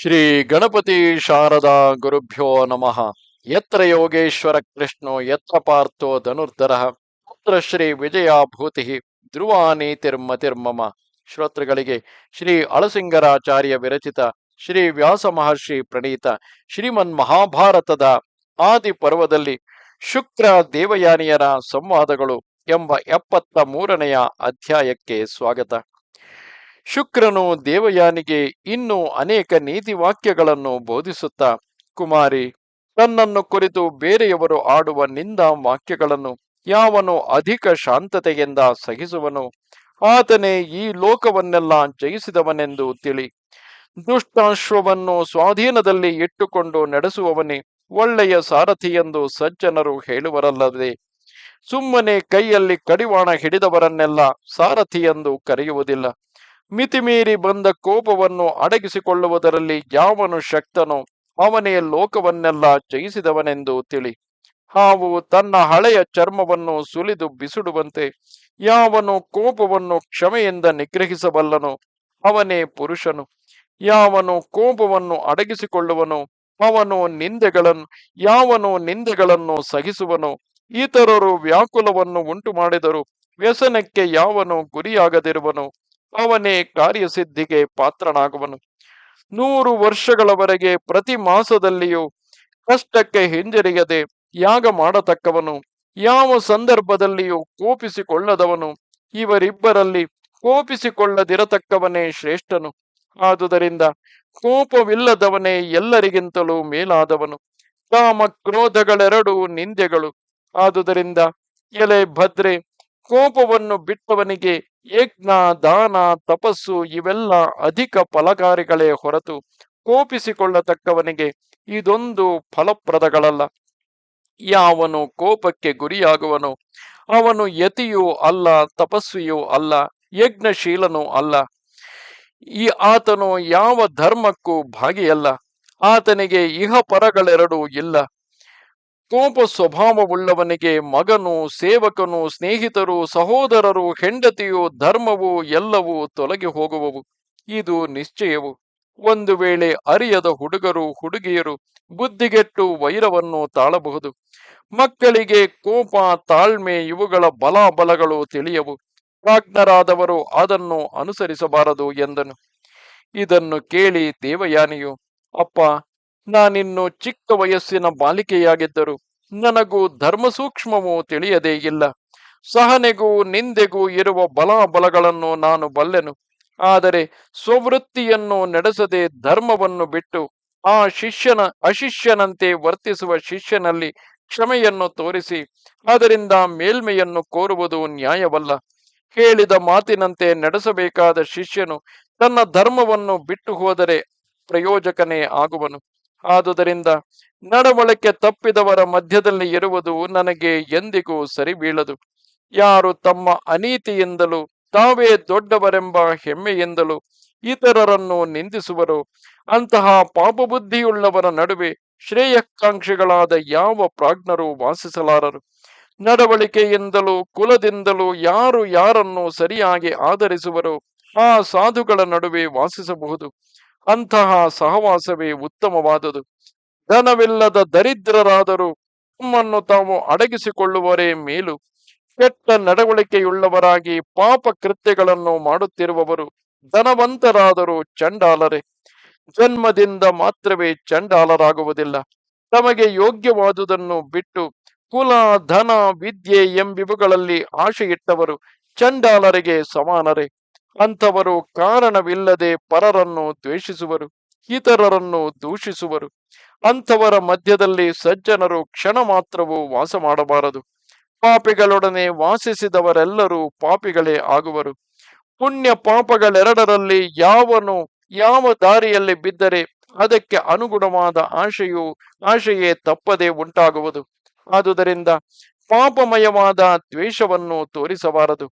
ಶ್ರೀ ಗಣಪತಿ ಶಾರದಾ ಗುರುಭ್ಯೋ ನಮಃ. ಯತ್ರ ಯೋಗೇಶ್ವರ ಕೃಷ್ಣೋ, ಯತ್ರ ಪಾರ್ಥೋ ಧನುರ್ಧರ. ಪುತ್ರ ಶ್ರೀ ವಿಜಯ ಭೂತಿ. ಧ್ರುವ ನೀತಿರ್ಮತಿರ್ಮಮ ಶ್ರೋತೃಗಳಿಗೆ ಶ್ರೀ ಅಳಸಿಂಗರಾಚಾರ್ಯ ವಿರಚಿತ ಶ್ರೀ ವ್ಯಾಸ ಮಹರ್ಷಿ ಪ್ರಣೀತ ಶ್ರೀಮನ್ ಮಹಾಭಾರತದ ಆದಿ ಪರ್ವದಲ್ಲಿ ಶುಕ್ರ ದೇವಯಾನಿಯರ ಸಂವಾದಗಳು ಎಂಬ ಎಪ್ಪತ್ತ ಮೂರನೆಯ ಅಧ್ಯಾಯಕ್ಕೆ ಸ್ವಾಗತ. ಶುಕ್ರನು ದೇವಯಾನಿಗೆ ಇನ್ನೂ ಅನೇಕ ನೀತಿ ವಾಕ್ಯಗಳನ್ನು ಬೋಧಿಸುತ್ತಾ, ಕುಮಾರಿ, ತನ್ನನ್ನು ಕುರಿತು ಬೇರೆಯವರು ಆಡುವ ನಿಂದ ವಾಕ್ಯಗಳನ್ನು ಯಾವನು ಅಧಿಕ ಶಾಂತತೆಯಿಂದ ಸಹಿಸುವನು? ಆತನೇ ಈ ಲೋಕವನ್ನೆಲ್ಲ ಜಯಿಸಿದವನೆಂದು ತಿಳಿ. ದುಷ್ಟಾಶ್ವವನ್ನು ಸ್ವಾಧೀನದಲ್ಲಿ ಇಟ್ಟುಕೊಂಡು ನಡೆಸುವವನೇ ಒಳ್ಳೆಯ ಸಾರಥಿಯೆಂದು ಸಜ್ಜನರು ಹೇಳುವರಲ್ಲದೆ, ಸುಮ್ಮನೆ ಕೈಯಲ್ಲಿ ಕಡಿವಾಣ ಹಿಡಿದವರನ್ನೆಲ್ಲ ಸಾರಥಿಯೆಂದು ಕರೆಯುವುದಿಲ್ಲ. ಮಿತಿಮೀರಿ ಬಂದ ಕೋಪವನ್ನು ಅಡಗಿಸಿಕೊಳ್ಳುವುದರಲ್ಲಿ ಯಾವನು ಶಕ್ತನೋ ಅವನೇ ಲೋಕವನ್ನೆಲ್ಲ ಜಯಿಸಿದವನೆಂದು ತಿಳಿ. ಹಾವು ತನ್ನ ಹಳೆಯ ಚರ್ಮವನ್ನು ಸುಲಿದು ಬಿಸಿಡುವಂತೆ ಯಾವನು ಕೋಪವನ್ನು ಕ್ಷಮೆಯಿಂದ ನಿಗ್ರಹಿಸಬಲ್ಲನು ಅವನೇ ಪುರುಷನು. ಯಾವನು ಕೋಪವನ್ನು ಅಡಗಿಸಿಕೊಳ್ಳುವನು ಅವನು ನಿಂದೆಗಳನ್ನು ಯಾವನು ನಿಂದೆಗಳನ್ನು ಸಹಿಸುವನು ಇತರರು ವ್ಯಾಕುಲವನ್ನು ಉಂಟು ಮಾಡಿದರು ವ್ಯಸನಕ್ಕೆ ಯಾವನು ಗುರಿಯಾಗದಿರುವನು ಅವನೇ ಕಾರ್ಯಸಿದ್ಧಿಗೆ ಪಾತ್ರನಾಗುವನು. ನೂರು ವರ್ಷಗಳವರೆಗೆ ಪ್ರತಿ ಮಾಸದಲ್ಲಿಯೂ ಕಷ್ಟಕ್ಕೆ ಹಿಂಜರಿಯದೆ ಯಾಗ ಮಾಡತಕ್ಕವನು. ಯಾವ ಸಂದರ್ಭದಲ್ಲಿಯೂ ಕೋಪಿಸಿಕೊಳ್ಳದವನು. ಇವರಿಬ್ಬರಲ್ಲಿ ಕೋಪಿಸಿಕೊಳ್ಳದಿರತಕ್ಕವನೇ ಶ್ರೇಷ್ಠನು. ಆದುದರಿಂದ ಕೋಪವಿಲ್ಲದವನೇ ಎಲ್ಲರಿಗಿಂತಲೂ ಮೇಲಾದವನು. ಕಾಮ ಕ್ರೋಧಗಳೆರಡು ನಿಂದೆಗಳು. ಆದುದರಿಂದ ಎಲೆ ಭದ್ರೆ ಕೋಪವನ್ನು ಬಿಟ್ಟವನಿಗೆ ಯಜ್ಞ, ದಾನ, ತಪಸ್ಸು ಇವೆಲ್ಲ ಅಧಿಕ ಫಲಕಾರಿಗಳೇ ಹೊರತು ಕೋಪಿಸಿಕೊಳ್ಳತಕ್ಕವನಿಗೆ ಇದೊಂದು ಫಲಪ್ರದಗಳಲ್ಲ. ಯಾವನು ಕೋಪಕ್ಕೆ ಗುರಿಯಾಗುವನು ಅವನು ಯತಿಯೂ ಅಲ್ಲ, ತಪಸ್ವಿಯೂ ಅಲ್ಲ, ಯಜ್ಞಶೀಲನೂ ಅಲ್ಲ. ಈ ಆತನು ಯಾವ ಧರ್ಮಕ್ಕೂ ಭಾಗಿಯಲ್ಲ, ಆತನಿಗೆ ಇಹ ಪರಗಳೆರಡೂ ಇಲ್ಲ. ಕೋಪ ಸ್ವಭಾವವುಳ್ಳವನಿಗೆ ಮಗನು, ಸೇವಕನು, ಸ್ನೇಹಿತರು, ಸಹೋದರರು, ಹೆಂಡತಿಯು, ಧರ್ಮವು ಎಲ್ಲವೂ ತೊಲಗಿ ಹೋಗುವವು. ಇದು ನಿಶ್ಚಯವು. ಒಂದು ವೇಳೆ ಅರಿಯದ ಹುಡುಗರು, ಹುಡುಗಿಯರು ಬುದ್ಧಿಗೆಟ್ಟು ವೈರವನ್ನು ತಾಳಬಹುದು. ಮಕ್ಕಳಿಗೆ ಕೋಪ, ತಾಳ್ಮೆ ಇವುಗಳ ಬಲಾಬಲಗಳು ತಿಳಿಯವು. ಪ್ರಾಜ್ಞರಾದವರು ಅದನ್ನು ಅನುಸರಿಸಬಾರದು ಎಂದನು. ಇದನ್ನು ಕೇಳಿ ದೇವಯಾನಿಯು, ಅಪ್ಪ ನಾನಿನ್ನು ಚಿಕ್ಕ ವಯಸ್ಸಿನ ಬಾಲಿಕೆಯಾಗಿದ್ದರು ನನಗೂ ಧರ್ಮ ಸೂಕ್ಷ್ಮವೂ ತಿಳಿಯದೇ ಇಲ್ಲ. ಸಹನೆಗೂ ನಿಂದೆಗೂ ಇರುವ ಬಲಾಬಲಗಳನ್ನು ನಾನು ಬಲ್ಲೆನು. ಆದರೆ ಸ್ವವೃತ್ತಿಯನ್ನು ನಡೆಸದೆ ಧರ್ಮವನ್ನು ಬಿಟ್ಟು ಆ ಶಿಷ್ಯನ ಅಶಿಷ್ಯನಂತೆ ವರ್ತಿಸುವ ಶಿಷ್ಯನಲ್ಲಿ ಕ್ಷಮೆಯನ್ನು ತೋರಿಸಿ ಅದರಿಂದ ಮೇಲ್ಮೆಯನ್ನು ಕೋರುವುದು ನ್ಯಾಯವಲ್ಲ. ಹೇಳಿದ ಮಾತಿನಂತೆ ನಡೆಸಬೇಕಾದ ಶಿಷ್ಯನು ತನ್ನ ಧರ್ಮವನ್ನು ಬಿಟ್ಟು ಹೋದರೆ ಪ್ರಯೋಜಕನೇ ಆಗುವನು. ಆದುದರಿಂದ ನಡವಳಿಕೆ ತಪ್ಪಿದವರ ಮಧ್ಯದಲ್ಲಿ ಇರುವುದು ನನಗೆ ಎಂದಿಗೂ ಸರಿ ಬೀಳದು. ಯಾರು ತಮ್ಮ ಅನೀತಿಯಿಂದಲೂ ತಾವೇ ದೊಡ್ಡವರೆಂಬ ಹೆಮ್ಮೆಯಿಂದಲೂ ಇತರರನ್ನು ನಿಂದಿಸುವರು. ಅಂತಹ ಪಾಪಬುದ್ಧಿಯುಳ್ಳವರ ನಡುವೆ ಶ್ರೇಯಕಾಂಕ್ಷಿಗಳಾದ ಯಾವ ಪ್ರಾಜ್ಞರು ವಾಸಿಸಲಾರರು. ನಡವಳಿಕೆಯಿಂದಲೂ ಕುಲದಿಂದಲೂ ಯಾರು ಯಾರನ್ನು ಸರಿಯಾಗಿ ಆಧರಿಸುವರೋ ಆ ಸಾಧುಗಳ ನಡುವೆ ವಾಸಿಸಬಹುದು. ಅಂತಹ ಸಹವಾಸವೇ ಉತ್ತಮವಾದುದು. ಧನವಿಲ್ಲದ ದರಿದ್ರರಾದರೂ ತಮ್ಮನ್ನು ತಾವು ಅಡಗಿಸಿಕೊಳ್ಳುವರೇ ಮೇಲು. ಕೆಟ್ಟ ನಡವಳಿಕೆಯುಳ್ಳವರಾಗಿ ಪಾಪ ಕೃತ್ಯಗಳನ್ನು ಮಾಡುತ್ತಿರುವವರು ಧನವಂತರಾದರೂ ಚಂಡಾಲರೆ. ಜನ್ಮದಿಂದ ಮಾತ್ರವೇ ಚಂಡಾಲರಾಗುವುದಿಲ್ಲ. ತಮಗೆ ಯೋಗ್ಯವಾದುದನ್ನು ಬಿಟ್ಟು ಕುಲ, ಧನ, ವಿದ್ಯೆ ಎಂಬಿವುಗಳಲ್ಲಿ ಆಶೆಯಿಟ್ಟವರು ಚಂಡಾಲರಿಗೆ ಸಮಾನರೇ. ಅಂಥವರು ಕಾರಣವಿಲ್ಲದೆ ಪರರನ್ನು ದ್ವೇಷಿಸುವರು, ಇತರರನ್ನು ದೂಷಿಸುವರು. ಅಂಥವರ ಮಧ್ಯದಲ್ಲಿ ಸಜ್ಜನರು ಕ್ಷಣ ಮಾತ್ರವೂ ವಾಸ ಮಾಡಬಾರದು. ಪಾಪಿಗಳೊಡನೆ ವಾಸಿಸಿದವರೆಲ್ಲರೂ ಪಾಪಿಗಳೇ ಆಗುವರು. ಪುಣ್ಯ ಪಾಪಗಳೆರಡರಲ್ಲಿ ಯಾವನು ಯಾವ ದಾರಿಯಲ್ಲಿ ಬಿದ್ದರೆ ಅದಕ್ಕೆ ಅನುಗುಣವಾದ ಆಶೆಯು, ಆಶೆಯೇ ತಪ್ಪದೆ ಉಂಟಾಗುವುದು. ಆದುದರಿಂದ ಪಾಪಮಯವಾದ ದ್ವೇಷವನ್ನು ತೋರಿಸಬಾರದು.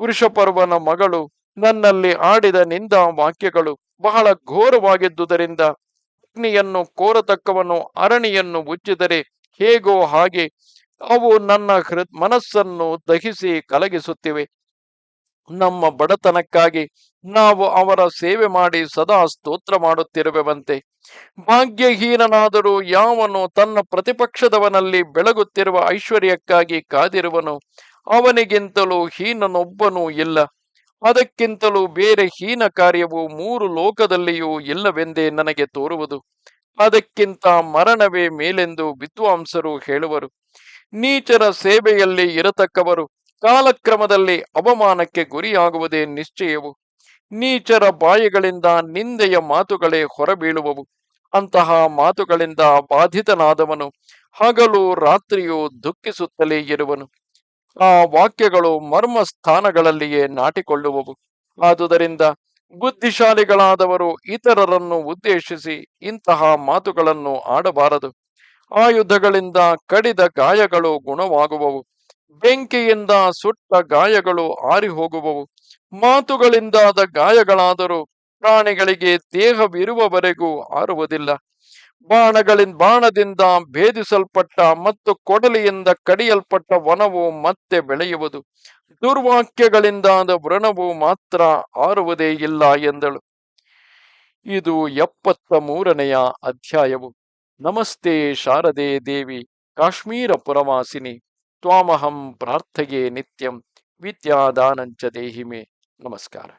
ವೃಷಪರ್ವನ ಮಗಳು ನನ್ನಲ್ಲಿ ಆಡಿದ ನಿಂದ ವಾಕ್ಯಗಳು ಬಹಳ ಘೋರವಾಗಿದ್ದುದರಿಂದ ಅಗ್ನಿಯನ್ನು ಕೋರತಕ್ಕವನು ಅರಣಿಯನ್ನು ಉಜ್ಜಿದರೆ ಹೇಗೋ ಹಾಗೆ ಅವು ನನ್ನ ಹೃದ್ ಮನಸ್ಸನ್ನು ದಹಿಸಿ ಕಲಗಿಸುತ್ತಿವೆ. ನಮ್ಮ ಬಡತನಕ್ಕಾಗಿ ನಾವು ಅವರ ಸೇವೆ ಮಾಡಿ ಸದಾ ಸ್ತೋತ್ರ ಮಾಡುತ್ತಿರುವೆವಂತೆ. ಭಾಗ್ಯಹೀನನಾದರೂ ಯಾವನು ತನ್ನ ಪ್ರತಿಪಕ್ಷದವನಲ್ಲಿ ಬೆಳಗುತ್ತಿರುವ ಐಶ್ವರ್ಯಕ್ಕಾಗಿ ಕಾದಿರುವನು. ಅವನಿಗಿಂತಲೂ ಹೀನನೊಬ್ಬನೂ ಇಲ್ಲ. ಅದಕ್ಕಿಂತಲೂ ಬೇರೆ ಹೀನ ಕಾರ್ಯವು ಮೂರು ಲೋಕದಲ್ಲಿಯೂ ಇಲ್ಲವೆಂದೇ ನನಗೆ ತೋರುವುದು. ಅದಕ್ಕಿಂತ ಮರಣವೇ ಮೇಲೆಂದು ವಿದ್ವಾಂಸರು ಹೇಳುವರು. ನೀಚರ ಸೇವೆಯಲ್ಲಿ ಇರತಕ್ಕವರು ಕಾಲಕ್ರಮದಲ್ಲಿ ಅವಮಾನಕ್ಕೆ ಗುರಿಯಾಗುವುದೇ ನಿಶ್ಚಯವು. ನೀಚರ ಬಾಯಿಗಳಿಂದ ನಿಂದೆಯ ಮಾತುಗಳೇ ಹೊರಬೀಳುವವು. ಅಂತಹ ಮಾತುಗಳಿಂದ ಬಾಧಿತನಾದವನು ಹಗಲು ರಾತ್ರಿಯೂ ದುಃಖಿಸುತ್ತಲೇ ಇರುವನು. ಆ ವಾಕ್ಯಗಳು ಮರ್ಮ ಸ್ಥಾನಗಳಲ್ಲಿಯೇ ನಾಟಿಕೊಳ್ಳುವವು. ಆದುದರಿಂದ ಬುದ್ಧಿಶಾಲಿಗಳಾದವರು ಇತರರನ್ನು ಉದ್ದೇಶಿಸಿ ಇಂತಹ ಮಾತುಗಳನ್ನು ಆಡಬಾರದು. ಆಯುಧಗಳಿಂದ ಕಡಿದ ಗಾಯಗಳು ಗುಣವಾಗುವವು. ಬೆಂಕಿಯಿಂದ ಸುಟ್ಟ ಗಾಯಗಳು ಆರಿ ಹೋಗುವವು ಮಾತುಗಳಿಂದಾದ ಗಾಯಗಳಾದರೂ ಪ್ರಾಣಿಗಳಿಗೆ ದೇಹವಿರುವವರೆಗೂ ಆರುವುದಿಲ್ಲ. ಬಾಣಗಳಿಂದ, ಬಾಣದಿಂದ ಭೇದಿಸಲ್ಪಟ್ಟ ಮತ್ತು ಕೊಡಲಿಯಿಂದ ಕಡಿಯಲ್ಪಟ್ಟ ವನವು ಮತ್ತೆ ಬೆಳೆಯುವುದು. ದುರ್ವಾಕ್ಯಗಳಿಂದಾದ ವ್ರಣವು ಮಾತ್ರ ಆರುವುದೇ ಇಲ್ಲ ಎಂದಳು. ಇದು ಎಪ್ಪತ್ತ ಮೂರನೆಯ ಅಧ್ಯಾಯವು. ನಮಸ್ತೆ ಶಾರದೆ ದೇವಿ, ಕಾಶ್ಮೀರ ಪುರವಾಸಿನಿ, ತ್ವಾಮಹಂ ಪ್ರಾರ್ಥೆಯೇ ನಿತ್ಯಂ, ವಿದ್ಯಾದಾನಂಚ ದೇಹಿಮೆ. ನಮಸ್ಕಾರ.